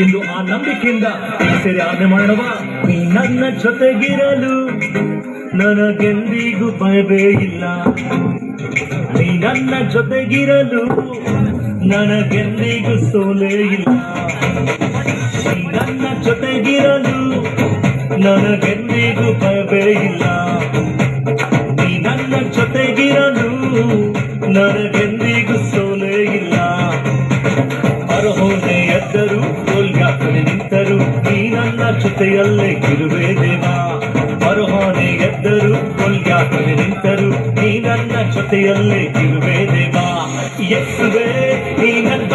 ಇಂದು ಆ ನಂಬಿಕೆಯಿಂದ ಸೇರಿ ಆಜ್ಞೆ ಮಾಡುವ ನನ್ನ ಜೊತೆಗಿರಲು ನನಗೆಂದಿಗೂ ಭಯವೇ ಇಲ್ಲ. ನೀ ನನ್ನ ಜೊತೆಗಿರಲು ನನಗೆಂದಿಗೂ ಸೋಲೇ ಇಲ್ಲ. ನನ್ನ ಜೊತೆಗಿರಲು ನನಗೆಂದಿಗೂ ಭಯವೇ ಇಲ್ಲ. ನೀ ನನ್ನ ಜೊತೆಗಿರಲು ನನಗೆಂದಿಗೂ ನಿಂತರು ನೀ ನನ್ನ ಜೊತೆಯಲ್ಲೇ ಇರುವೆ ದೇವಾ. ಮರುಹಾನೆ ಎದ್ದರು ಕೊಲ್ಯಾತನೆ ನಿಂತರು, ನೀ ನನ್ನ ಜೊತೆಯಲ್ಲೇ ಇರುವೆ ದೇವಾ. ಎಸ್ಸುವೆ ನೀ ನನ್ನ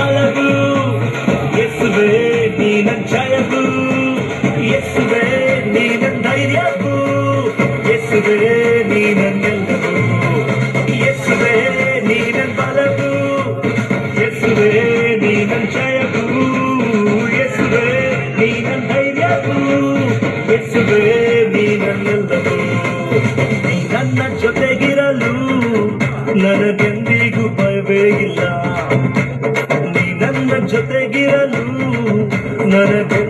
ಧೈರ್ಯವು ಯೇಸುವೆ ನೀ ನನ್ನ ಜೊತೆಗಿರಲು ನನಗೆಂದಿಗೂ ಭಯವೇ ಇಲ್ಲ. ನೀ ನನ್ನ ಜೊತೆಗಿರಲು ನನಗೆ